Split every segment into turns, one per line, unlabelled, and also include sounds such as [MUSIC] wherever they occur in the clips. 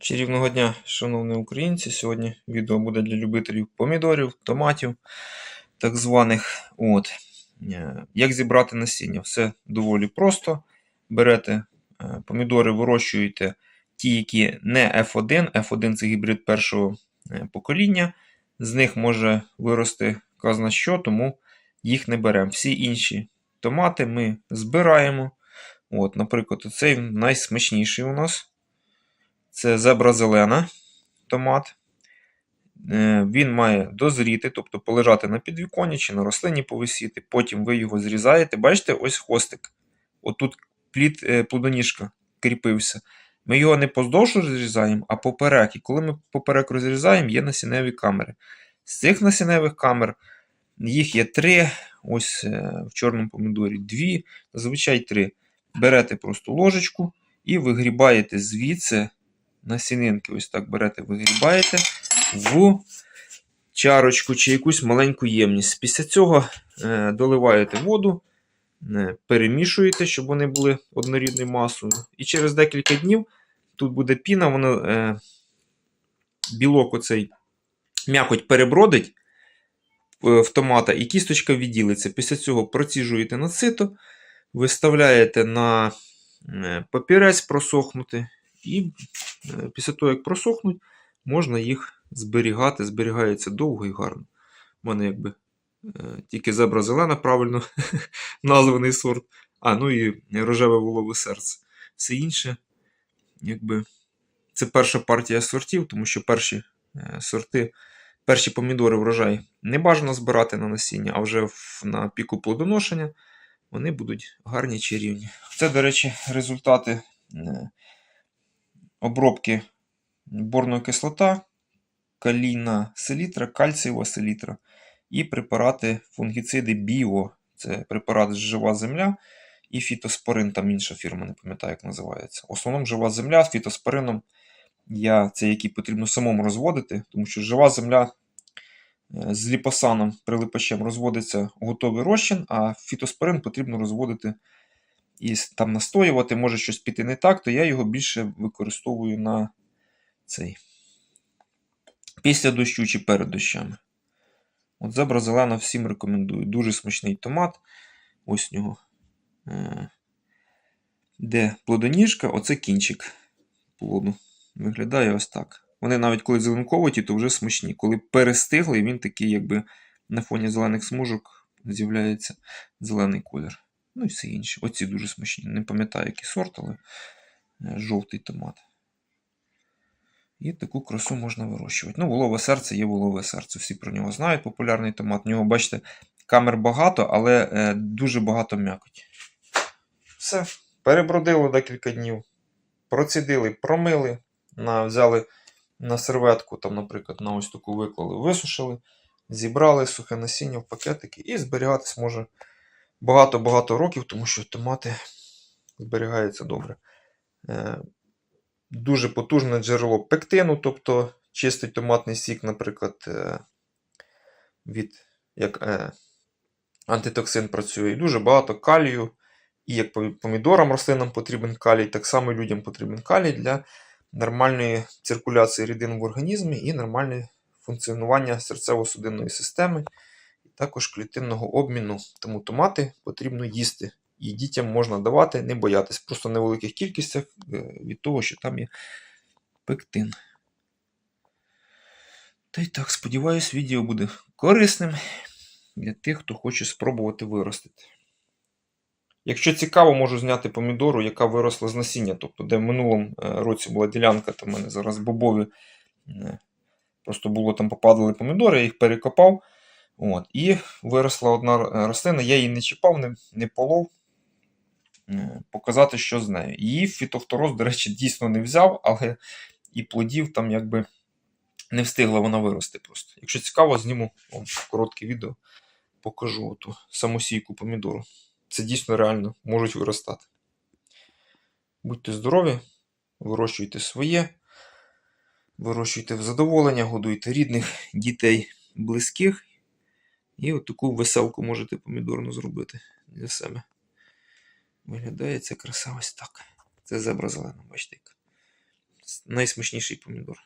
Чарівного дня, шановні українці. Сьогодні відео буде для любителів помідорів, томатів, так званих. От. Е, Як зібрати насіння? Все доволі просто. Берете е, помідори, вирощуєте ті, які не F1. F1 це гібрид першого е, покоління. З них може вирости казна що, тому їх не беремо. Всі інші томати ми збираємо. От, Наприклад, цей найсмачніший у нас. Це зебра зелена томат. Е, Він має дозріти, тобто полежати на підвіконні чи на рослині повисіти. Потім ви його зрізаєте. Бачите, ось хвостик. Отут плід, е, плодоніжка кріпився. Ми його не поздовж розрізаємо, а поперек. І коли ми поперек розрізаємо, є насінневі камери. З цих насінневих камер їх є три. Ось е, в чорному помідорі дві, зазвичай три. Берете просто ложечку і вигрібаєте звідси насінинки. Ось так берете, вигрібаєте в чарочку чи якусь маленьку ємність. Після цього е, доливаєте воду, е, перемішуєте, щоб вони були однорідною масою. І через декілька днів тут буде піна, вона е, білок оцей м'якоть перебродить в томата, і кісточка відділиться. Після цього проціжуєте на сито, виставляєте на папірець просохнути, і е, після того, як просохнуть, можна їх зберігати. Зберігається довго і гарно. У мене якби е, тільки зебра зелена, правильно [LAUGHS] названий сорт. А, ну і рожеве волове серце. Все інше, якби це перша партія сортів, тому що перші е, сорти, перші помідори врожай не бажано збирати на насіння, а вже на піку плодоношення вони будуть гарні чарівні. Це, до речі, результати обробки борної кислота, калійна селітра, кальцієва селітра і препарати фунгіциди Біо. Це препарат жива земля і фітоспорин, там інша фірма, не пам'ятаю, як називається. В основному жива земля з фітоспорином я це який потрібно самому розводити, тому що жива земля е, з ліпосаном, прилипачем розводиться готовий розчин, а фітоспорин потрібно розводити і там настоювати, може щось піти не так, то я його більше використовую на цей. Після дощу чи перед дощами. От зебра зелена всім рекомендую. Дуже смачний томат. Ось нього. е, Де плодоніжка, оце кінчик плоду. Виглядає ось так. Вони навіть коли зеленковаті, то вже смачні. Коли перестигли, він такий, якби на фоні зелених смужок з'являється зелений колір. Ну і все інше. Оці дуже смачні. Не пам'ятаю, який сорт, але е, жовтий томат. І таку красу можна вирощувати. Ну, волове серце є волове серце. Всі про нього знають. Популярний томат. У нього, бачите, камер багато, але е, дуже багато м'якоті. Все. Перебродило декілька днів. Процідили, промили, на, взяли на серветку, там, наприклад, на ось таку виклали, висушили, зібрали сухе насіння в пакетики і зберігатись може багато-багато років, тому що томати зберігаються добре. Е, дуже потужне джерело пектину, тобто чистий томатний сік, наприклад, е, від як е, антитоксин працює. І дуже багато калію. І як помідорам рослинам потрібен калій, так само людям потрібен калій для нормальної циркуляції рідин в організмі і нормальне функціонування серцево-судинної системи, також клітинного обміну. Тому томати потрібно їсти. І дітям можна давати, не боятись, просто в невеликих кількостях е, від того, що там є пектин. Та й так, сподіваюсь, відео буде корисним для тих, хто хоче спробувати виростити. Якщо цікаво, можу зняти помідору, яка виросла з насіння. Тобто, де в минулому е, році була ділянка, там в мене зараз бобові. е, Просто було там попадали помідори, я їх перекопав. От, і виросла одна е, рослина, я її не чіпав, не, не полов. Е, Показати, що з нею. Її фітофтороз, до речі, дійсно не взяв, але і плодів там якби не встигла вона вирости просто. Якщо цікаво, зніму вам коротке відео, покажу оту самосійку помідору. Це дійсно реально можуть виростати. Будьте здорові, вирощуйте своє, вирощуйте в задоволення, годуйте рідних, дітей, близьких. І от таку веселку можете помідорну зробити для себе. Виглядає ця краса ось так. Це зебра зелена, бачите. найсмачніший помідор.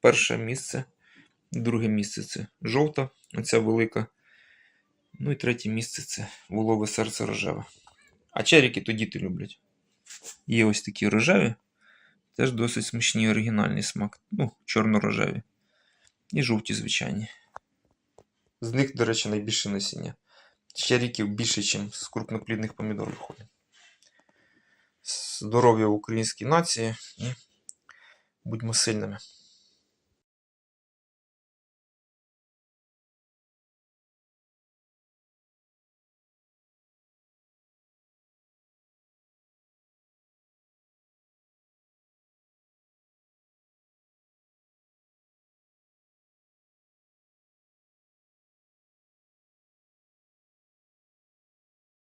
Перше місце, друге місце це жовта, оця велика. Ну і третє місце це волове серце рожеве. А черіки то діти люблять. Є ось такі рожеві, теж досить смачні оригінальний смак. Ну, чорно-рожеві. І жовті, звичайні. З них, до речі, найбільше насіння. Ще ріків більше, ніж з крупноплідних помідор виходить. Здоров'я українській нації і будьмо сильними.